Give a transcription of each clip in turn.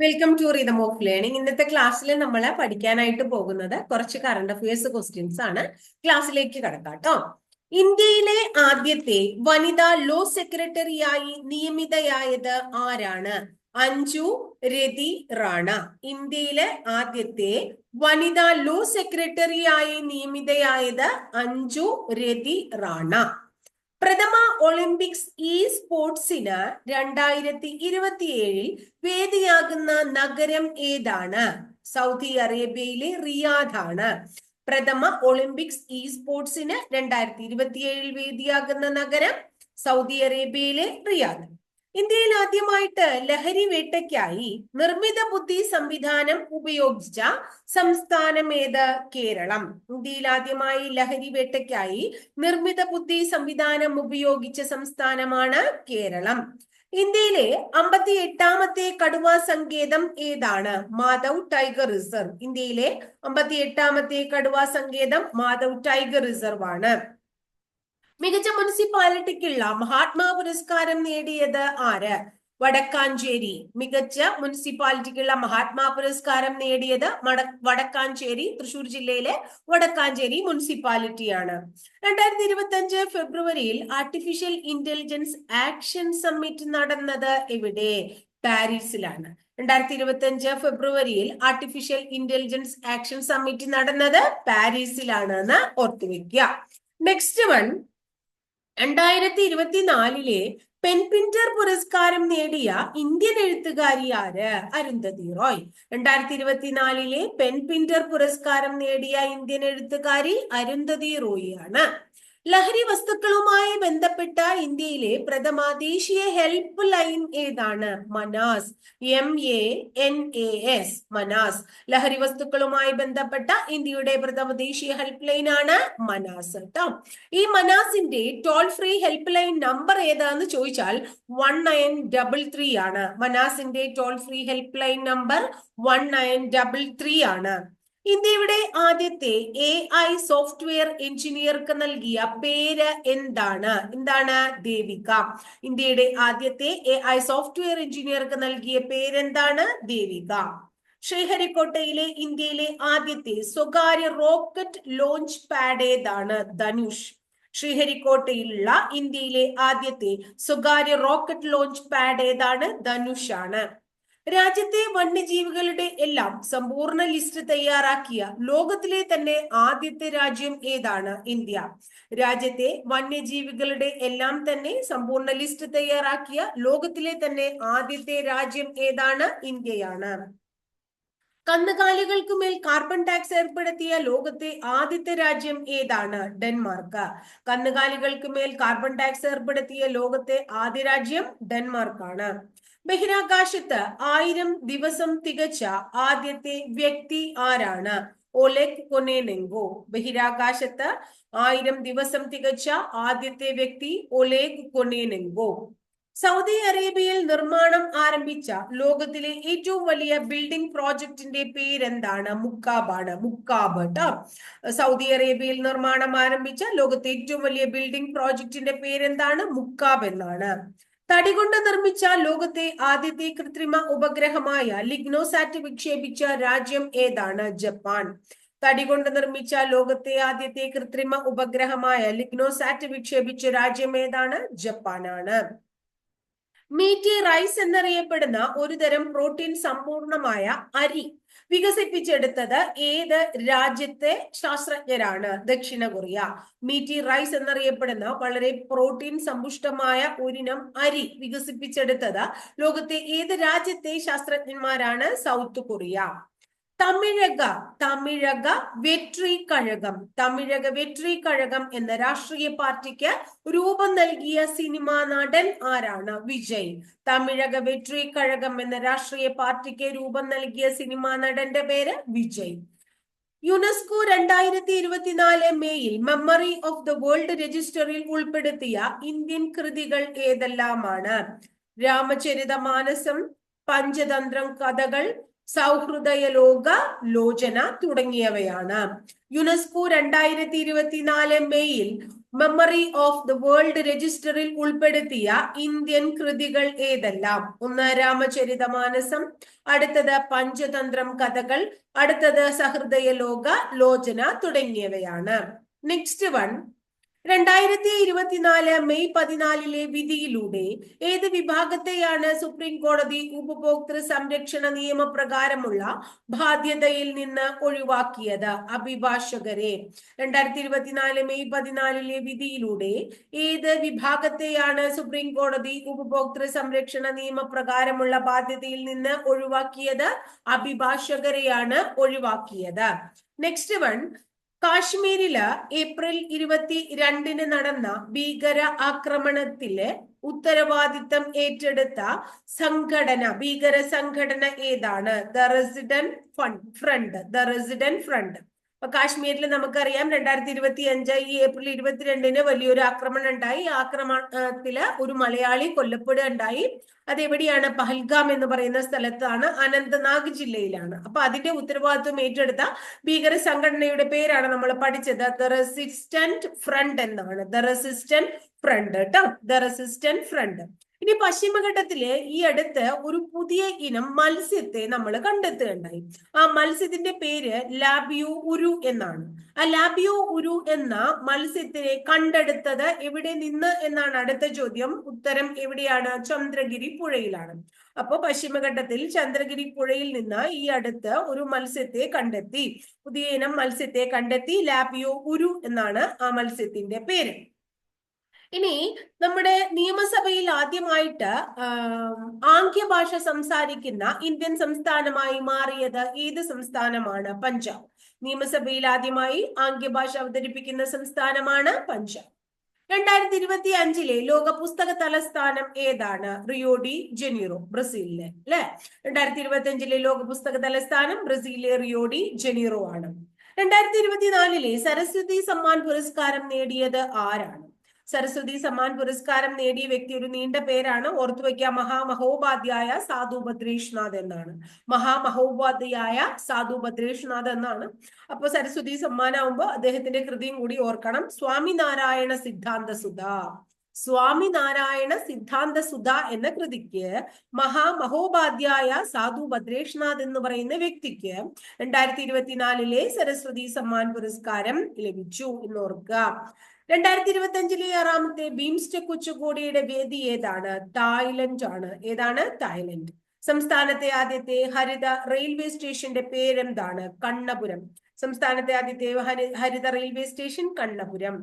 Welcome to rhythm of learning ഇന്നത്തെ ക്ലാസ്സിൽ നമ്മൾ പഠിക്കാനായിട്ട് പോകുന്നത് കുറച്ച് കറണ്ട് അഫയേഴ്സ് ക്വസ്റ്റ്യൻസ് ആണ്. ക്ലാസ്സിലേക്ക് കടക്കാം ഇന്ത്യയിലെ ആദ്യത്തെ വനിതാ ലോ സെക്രട്ടറിയായി നിയമിതയായത് ആരാണ്? അഞ്ജു രതി റാണ. ഇന്ത്യയിലെ ആദ്യത്തെ വനിതാ ലോ സെക്രട്ടറിയായി നിയമിതയായത് അഞ്ജു രതി റാണ. പ്രഥമ ഒളിമ്പിക്സ് ഇ സ്പോർട്സിന് രണ്ടായിരത്തി ഇരുപത്തിയേഴിൽ വേദിയാകുന്ന നഗരം ഏതാണ്? സൗദി അറേബ്യയിലെ റിയാദാണ്. പ്രഥമ ഒളിമ്പിക്സ് ഇ സ്പോർട്സിന് രണ്ടായിരത്തി ഇരുപത്തിയേഴിൽ വേദിയാകുന്ന നഗരം സൗദി അറേബ്യയിലെ റിയാദ്. ഇന്ത്യയിൽ ആദ്യമായിട്ട് ലഹരി വേട്ടയ്ക്കായി നിർമ്മിത ബുദ്ധി സംവിധാനം ഉപയോഗിച്ച സംസ്ഥാനം ഏത്? കേരളം. ഇന്ത്യയിൽ ആദ്യമായി ലഹരി വേട്ടയ്ക്കായി നിർമ്മിത ബുദ്ധി സംവിധാനം ഉപയോഗിച്ച സംസ്ഥാനമാണ് കേരളം. ഇന്ത്യയിലെ അമ്പത്തി എട്ടാമത്തെ കടുവ സങ്കേതം ഏതാണ്? Madhav tiger reserve. ഇന്ത്യയിലെ അമ്പത്തി എട്ടാമത്തെ കടുവ സങ്കേതം മാധവ് ടൈഗർ റിസർവ് ആണ് മികച്ച മുനിസിപ്പാലിറ്റിക്കുള്ള മഹാത്മാ പുരസ്കാരം നേടിയത് ആര്? വടക്കാഞ്ചേരി. മികച്ച മുനിസിപ്പാലിറ്റിക്കുള്ള മഹാത്മാ പുരസ്കാരം നേടിയത് മട വടക്കാഞ്ചേരി തൃശൂർ ജില്ലയിലെ വടക്കാഞ്ചേരി മുനിസിപ്പാലിറ്റിയാണ്. രണ്ടായിരത്തി ഇരുപത്തി അഞ്ച് ഫെബ്രുവരിയിൽ ആർട്ടിഫിഷ്യൽ ഇന്റലിജൻസ് ആക്ഷൻ സമ്മിറ്റ് നടന്നത് എവിടെ? പാരീസിലാണ്. രണ്ടായിരത്തി ഇരുപത്തി അഞ്ച് ഫെബ്രുവരിയിൽ ആർട്ടിഫിഷ്യൽ ഇന്റലിജൻസ് ആക്ഷൻ സമ്മിറ്റ് നടന്നത് പാരീസിലാണ് എന്ന് ഓർത്തുവെക്കുക നെക്സ്റ്റ് വൺ രണ്ടായിരത്തി ഇരുപത്തിനാലിലെ പെൻപിന്റർ പുരസ്കാരം നേടിയ ഇന്ത്യൻ എഴുത്തുകാരി ആര്? അരുന്ധതി റോയ്. രണ്ടായിരത്തി ഇരുപത്തിനാലിലെ പെൻപിന്റർ പുരസ്കാരം നേടിയ ഇന്ത്യൻ എഴുത്തുകാരി അരുന്ധതി റോയ് ആണ് ലഹരി വസ്തുക്കളുമായി ബന്ധപ്പെട്ട ഇന്ത്യയിലെ പ്രഥമ ദേശീയ ഹെൽപ്പ് ലൈൻ ഏതാണ്? Manas. M A N A S Manas. ലഹരി വസ്തുക്കളുമായി ബന്ധപ്പെട്ട ഇന്ത്യയുടെ പ്രഥമ ദേശീയ ഹെൽപ്പ് ലൈൻ ആണ് മനാസ് കേട്ടോ. ഈ മനാസിന്റെ toll free help line number ഏതാന്ന് ചോദിച്ചാൽ വൺ നയൻ ഡബിൾ ത്രീ ആണ്. മനാസിന്റെ toll free helpline number one nine double three ആണ്. ഇന്ത്യയുടെ ആദ്യത്തെ എ ഐ സോഫ്റ്റ്വെയർ എഞ്ചിനീയർക്ക് നൽകിയ പേര് എന്താണ്? എന്താണ് ദേവിക? ഇന്ത്യയുടെ ആദ്യത്തെ എ ഐ സോഫ്റ്റ്വെയർ എഞ്ചിനീയർക്ക് നൽകിയ പേരെന്താണ് ദേവിക? ശ്രീഹരിക്കോട്ടയിലെ ഇന്ത്യയിലെ ആദ്യത്തെ സ്വകാര്യ റോക്കറ്റ് ലോഞ്ച് പാഡ് ഏതാണ്? ധനുഷ്. ശ്രീഹരിക്കോട്ടയിലുള്ള ഇന്ത്യയിലെ ആദ്യത്തെ സ്വകാര്യ റോക്കറ്റ് ലോഞ്ച് പാഡ് ഏതാണ്? ധനുഷ് ആണ് രാജ്യത്തെ വന്യജീവികളുടെ എല്ലാം സമ്പൂർണ ലിസ്റ്റ് തയ്യാറാക്കിയ ലോകത്തിലെ തന്നെ ആദ്യത്തെ രാജ്യം ഏതാണ്? ഇന്ത്യ. രാജ്യത്തെ വന്യജീവികളുടെ എല്ലാം തന്നെ സമ്പൂർണ ലിസ്റ്റ് തയ്യാറാക്കിയ ലോകത്തിലെ തന്നെ ആദ്യത്തെ രാജ്യം ഏതാണ്? ഇന്ത്യയാണ്. കന്നുകാലികൾക്ക് മേൽ കാർബൺ ടാക്സ് ഏർപ്പെടുത്തിയ ലോകത്തെ ആദ്യത്തെ രാജ്യം ഏതാണ്? ഡെൻമാർക്ക്. കന്നുകാലികൾക്ക് മേൽ കാർബൺ ടാക്സ് ഏർപ്പെടുത്തിയ ലോകത്തെ ആദ്യ രാജ്യം ഡെൻമാർക്കാണ്. ബഹിരാകാശത്ത് ആയിരം ദിവസം തികച്ച ആദ്യത്തെ വ്യക്തി ആരാണ്? ഒലെക് കൊനേനെങ്കോ. ബഹിരാകാശത്ത് ആയിരം ദിവസം തികച്ച ആദ്യത്തെ വ്യക്തി ഒലേഗ് കൊനേനെങ്കോ. സൗദി അറേബ്യയിൽ നിർമ്മാണം ആരംഭിച്ച ലോകത്തിലെ ഏറ്റവും വലിയ ബിൽഡിംഗ് പ്രോജക്റ്റിന്റെ പേരെന്താണ്? മുക്കാബാണ്. മുക്കാബ് കേട്ടോ സൗദി അറേബ്യയിൽ നിർമ്മാണം ആരംഭിച്ച ലോകത്തെ ഏറ്റവും വലിയ ബിൽഡിംഗ് പ്രോജക്റ്റിന്റെ പേരെന്താണ്? മുക്കാബ് എന്നാണ്. തടി കൊണ്ട് നിർമ്മിച്ച ലോകത്തെ ആദ്യത്തെ കൃത്രിമ ഉപഗ്രഹമായ ലിഗ്നോസാറ്റ് വിക്ഷേപിച്ച രാജ്യം ഏതാണ്? ജപ്പാൻ. തടി കൊണ്ട് നിർമ്മിച്ച ലോകത്തെ ആദ്യത്തെ കൃത്രിമ ഉപഗ്രഹമായ ലിഗ്നോസാറ്റ് വിക്ഷേപിച്ച രാജ്യം ഏതാണ്? ജപ്പാനാണ്. മീറ്റി റൈസ് എന്നറിയപ്പെടുന്ന ഒരു തരം പ്രോട്ടീൻ സമ്പൂർണമായ അരി വികസിപ്പിച്ചെടുത്തത് ഏത് രാജ്യത്തെ ശാസ്ത്രജ്ഞരാണ്? ദക്ഷിണ കൊറിയ. മീറ്റി റൈസ് എന്നറിയപ്പെടുന്ന വളരെ പ്രോട്ടീൻ സമ്പുഷ്ടമായ ഒരിനം അരി വികസിപ്പിച്ചെടുത്തത് ലോകത്തെ ഏത് രാജ്യത്തെ ശാസ്ത്രജ്ഞന്മാരാണ്? South Korea. തമിഴക തമിഴക വെട്രി കഴകം തമിഴക വെട്രി കഴകം എന്ന രാഷ്ട്രീയ പാർട്ടിക്ക് രൂപം നൽകിയ സിനിമാ നടൻ ആരാണ്? വിജയ്. തമിഴക വെട്രി കഴകം എന്ന രാഷ്ട്രീയ പാർട്ടിക്ക് രൂപം നൽകിയ സിനിമാ നടന്റെ പേര് വിജയ്. യുനെസ്കോ രണ്ടായിരത്തി ഇരുപത്തിനാല് മേയിൽ മെമ്മറി ഓഫ് ദ വേൾഡ് രജിസ്റ്ററിൽ ഉൾപ്പെടുത്തിയ ഇന്ത്യൻ കൃതികൾ ഏതെല്ലാമാണ്? രാമചരിത മാനസം പഞ്ചതന്ത്രം കഥകൾ സൗഹൃദയ ലോക ലോചന തുടങ്ങിയവയാണ്. യുനെസ്കോ രണ്ടായിരത്തി ഇരുപത്തിനാല് മെയ്യിൽ മെമ്മറി ഓഫ് ദ വേൾഡ് രജിസ്റ്ററിൽ ഉൾപ്പെടുത്തിയ ഇന്ത്യൻ കൃതികൾ ഏതെല്ലാം? ഒന്ന് രാമചരിതമാനസം അടുത്തത് പഞ്ചതന്ത്രം കഥകൾ അടുത്തത് സഹൃദയ ലോക ലോചന തുടങ്ങിയവയാണ്. നെക്സ്റ്റ് വൺ രണ്ടായിരത്തി ഇരുപത്തിനാല് മെയ് പതിനാലിലെ വിധിയിലൂടെ ഏത് വിഭാഗത്തെയാണ് സുപ്രീം കോടതി ഉപഭോക്തൃ സംരക്ഷണ നിയമപ്രകാരമുള്ള ബാധ്യതയിൽ നിന്ന് ഒഴിവാക്കിയത്? അഭിഭാഷകരെ രണ്ടായിരത്തി ഇരുപത്തിനാല് മെയ് പതിനാലിലെ വിധിയിലൂടെ ഏത് വിഭാഗത്തെയാണ് സുപ്രീം കോടതി ഉപഭോക്തൃ സംരക്ഷണ നിയമപ്രകാരമുള്ള ബാധ്യതയിൽ നിന്ന് ഒഴിവാക്കിയത്? അഭിഭാഷകരെയാണ് ഒഴിവാക്കിയത്. നെക്സ്റ്റ് വൺ കാശ്മീരിൽ ഏപ്രിൽ ഇരുപത്തി രണ്ടിന് നടന്ന ഭീകര ആക്രമണത്തിലെ ഉത്തരവാദിത്തം ഏറ്റെടുത്ത സംഘടന ഭീകര സംഘടന ഏതാണ്? The resident front the resident front അപ്പൊ കാശ്മീരിൽ നമുക്കറിയാം രണ്ടായിരത്തി ഇരുപത്തി അഞ്ച് ഈ ഏപ്രിൽ ഇരുപത്തിരണ്ടിന് വലിയൊരു ആക്രമണം ഉണ്ടായി ആക്രമണത്തിൽ ഒരു മലയാളി കൊല്ലപ്പെടുകയുണ്ടായി. അതെവിടെയാണ്? പഹൽഗാം എന്ന് പറയുന്ന സ്ഥലത്താണ് അനന്തനാഗ് ജില്ലയിലാണ്. അപ്പൊ അതിന്റെ ഉത്തരവാദിത്വം ഏറ്റെടുത്ത ഭീകര സംഘടനയുടെ പേരാണ് നമ്മൾ പഠിച്ചത്. ദ റെസിസ്റ്റന്റ് ഫ്രണ്ട് എന്നാണ്. ദ റെസിസ്റ്റന്റ് ഫ്രണ്ട് കേട്ടോ ദ റെസിസ്റ്റന്റ് ഫ്രണ്ട് ഇനി പശ്ചിമഘട്ടത്തിൽ ഈ അടുത്ത് ഒരു പുതിയ ഇനം മത്സ്യത്തെ നമ്മൾ കണ്ടെത്തുകയുണ്ടായി. ആ മത്സ്യത്തിന്റെ പേര് ലാബിയോ ഉരു എന്നാണ്. ആ ലാബിയോ ഉരു എന്ന മത്സ്യത്തിനെ കണ്ടെടുത്തത് എവിടെ നിന്ന് എന്നാണ് അടുത്ത ചോദ്യം. ഉത്തരം എവിടെയാണ്? ചന്ദ്രഗിരി പുഴയിലാണ്. അപ്പൊ പശ്ചിമഘട്ടത്തിൽ ചന്ദ്രഗിരി പുഴയിൽ നിന്ന് ഈ അടുത്ത് ഒരു മത്സ്യത്തെ കണ്ടെത്തി. പുതിയ ഇനം മത്സ്യത്തെ കണ്ടെത്തി ലാബിയോ ഉരു എന്നാണ് ആ മത്സ്യത്തിന്റെ പേര്. ഇനി നമ്മുടെ നിയമസഭയിൽ ആദ്യമായിട്ട് ആംഗ്യ ഭാഷ സംസാരിക്കുന്ന ഇന്ത്യൻ സംസ്ഥാനമായി മാറിയത് ഏത് സംസ്ഥാനമാണ്? പഞ്ചാബ്. നിയമസഭയിൽ ആദ്യമായി ആംഗ്യ ഭാഷ അവതരിപ്പിക്കുന്ന സംസ്ഥാനമാണ് പഞ്ചാബ്. രണ്ടായിരത്തി ഇരുപത്തി അഞ്ചിലെ ലോക പുസ്തക തലസ്ഥാനം ഏതാണ്? റിയോഡി ജനീറോ ബ്രസീലിലെ അല്ലെ? രണ്ടായിരത്തി ഇരുപത്തി അഞ്ചിലെ ലോക പുസ്തക തലസ്ഥാനം ബ്രസീലിലെ റിയോഡി ജനീറോ ആണ്. രണ്ടായിരത്തി ഇരുപത്തിനാലിലെ സരസ്വതി സമ്മാൻ പുരസ്കാരം നേടിയത് ആരാണ്? സരസ്വതി സമ്മാൻ പുരസ്കാരം നേടിയ വ്യക്തി ഒരു നീണ്ട പേരാണ്. ഓർത്തു വയ്ക്കുക മഹാമഹോപാധ്യായ സാധു ഭദ്രേഷ്നാഥ് എന്നാണ്. മഹാമഹോപാധ്യായ സാധു ഭദ്രേഷ്നാഥ് എന്നാണ്. അപ്പൊ സരസ്വതി സമ്മാനാവുമ്പോ അദ്ദേഹത്തിന്റെ കൃതിയും കൂടി ഓർക്കണം. സ്വാമിനാരായണ സിദ്ധാന്ത സുധ സ്വാമിനാരായണ സിദ്ധാന്ത സുധ എന്ന കൃതിക്ക് മഹാമഹോപാധ്യായ സാധു ഭദ്രേഷ്നാഥ് എന്ന് പറയുന്ന വ്യക്തിക്ക് രണ്ടായിരത്തി ഇരുപത്തിനാലിലെ സരസ്വതി സമ്മാൻ പുരസ്കാരം ലഭിച്ചു എന്ന് ഓർക്കുക രണ്ടായിരത്തി ഇരുപത്തി അഞ്ചിലെ ആറാമത്തെ ബീംസ്റ്റെക് ഉച്ചകോടിയുടെ വേദി ഏതാണ്? തായ്ലൻഡ് ആണ്. ഏതാണ്? തായ്ലൻഡ്. സംസ്ഥാനത്തെ ആദ്യത്തെ ഹരിത റെയിൽവേ സ്റ്റേഷന്റെ പേരെന്താണ്? കണ്ണപുരം. സംസ്ഥാനത്തെ ആദ്യത്തെ ഹരിത റെയിൽവേ സ്റ്റേഷൻ കണ്ണപുരം.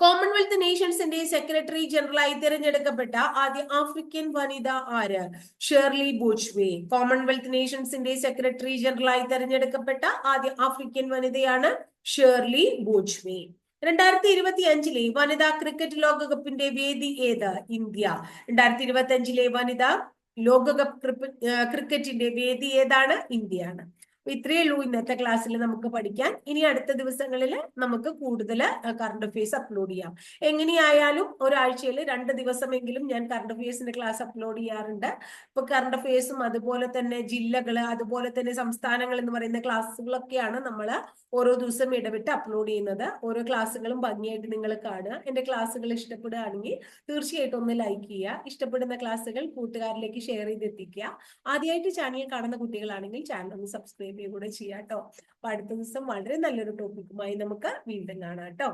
കോമൺവെൽത്ത് നേഷൻസിന്റെ സെക്രട്ടറി ജനറലായി തിരഞ്ഞെടുക്കപ്പെട്ട ആദ്യ ആഫ്രിക്കൻ വനിത ആര്? ഷേർലി ബോജ്വേ കോമൺവെൽത്ത് നേഷൻസിന്റെ സെക്രട്ടറി ജനറലായി തിരഞ്ഞെടുക്കപ്പെട്ട ആദ്യ ആഫ്രിക്കൻ വനിതയാണ് ഷേർലി ബോജ്വേ രണ്ടായിരത്തി ഇരുപത്തി അഞ്ചിലെ വനിതാ ക്രിക്കറ്റ് ലോകകപ്പിന്റെ വേദി ഏത്? ഇന്ത്യ. രണ്ടായിരത്തി ഇരുപത്തി അഞ്ചിലെ വനിതാ ലോകകപ്പ് ക്രിക്കറ്റിന്റെ വേദി ഏതാണ്? ഇന്ത്യയാണ്. ഇത്രയേ ഉള്ളൂ ഇന്നത്തെ ക്ലാസ്സിൽ നമുക്ക് പഠിക്കാൻ. ഇനി അടുത്ത ദിവസങ്ങളിൽ നമുക്ക് കൂടുതൽ കറണ്ട് അഫയേഴ്സ് അപ്ലോഡ് ചെയ്യാം. എങ്ങനെയായാലും ഒരാഴ്ചയിൽ രണ്ട് ദിവസമെങ്കിലും ഞാൻ കറണ്ട് അഫയേഴ്സിന്റെ ക്ലാസ് അപ്ലോഡ് ചെയ്യാറുണ്ട്. ഇപ്പൊ കറണ്ട് അഫയേഴ്സും അതുപോലെ തന്നെ ജില്ലകൾ അതുപോലെ തന്നെ സംസ്ഥാനങ്ങൾ എന്ന് പറയുന്ന ക്ലാസ്സുകളൊക്കെയാണ് നമ്മൾ ഓരോ ദിവസം ഇടവിട്ട് അപ്ലോഡ് ചെയ്യുന്നത്. ഓരോ ക്ലാസ്സുകളും ഭംഗിയായിട്ട് നിങ്ങൾ കാണുക. എന്റെ ക്ലാസ്സുകൾ ഇഷ്ടപ്പെടുകയാണെങ്കിൽ തീർച്ചയായിട്ടും ഒന്ന് ലൈക്ക് ചെയ്യുക. ഇഷ്ടപ്പെടുന്ന ക്ലാസ്സുകൾ കൂട്ടുകാരിലേക്ക് ഷെയർ ചെയ്തെത്തിക്കുക. ആദ്യമായിട്ട് ചാനൽ കാണുന്ന കുട്ടികളാണെങ്കിൽ ചാനൽ ഒന്ന് സബ്സ്ക്രൈബ് ചെയ്യുക കൂടെ ചെയ്യാം കേട്ടോ അപ്പൊ അടുത്ത ദിവസം വളരെ നല്ലൊരു ടോപ്പിക്കുമായി നമുക്ക് വീണ്ടും കാണാം കേട്ടോ